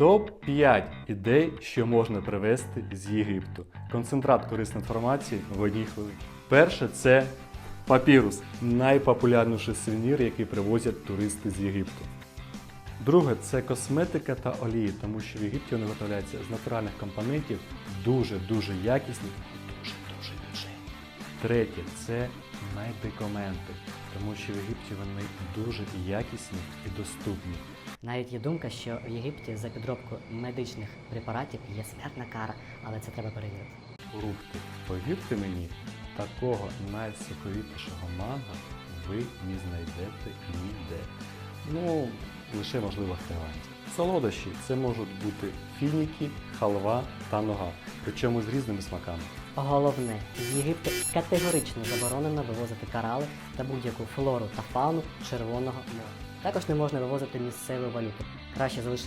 Топ-5 ідей, що можна привезти з Єгипту. Концентрат корисної інформації в одній хвилині. Перше це папірус найпопулярніший сувенір, який привозять туристи з Єгипту. Друге це косметика та олії, тому що в Єгипті вони виготовляються з натуральних компонентів, дуже-дуже якісні і дуже-дуже дешеві. Третє це медикаменти, тому що в Єгипті вони дуже якісні і доступні. Навіть є думка, що в Єгипті за підробку медичних препаратів є смертна кара, але це треба перевірити. Фрукти. Повірте мені, такого найсоковітішого манго ви не знайдете ніде. Ну, лише можливо в Таїланді. Солодощі це можуть бути фініки, халва та нога, причому з різними смаками. Головне, з Єгипту категорично заборонено вивозити корали та будь-яку флору та фауну Червоного моря. Також не можна вивозити місцеву валюту. Краще залишити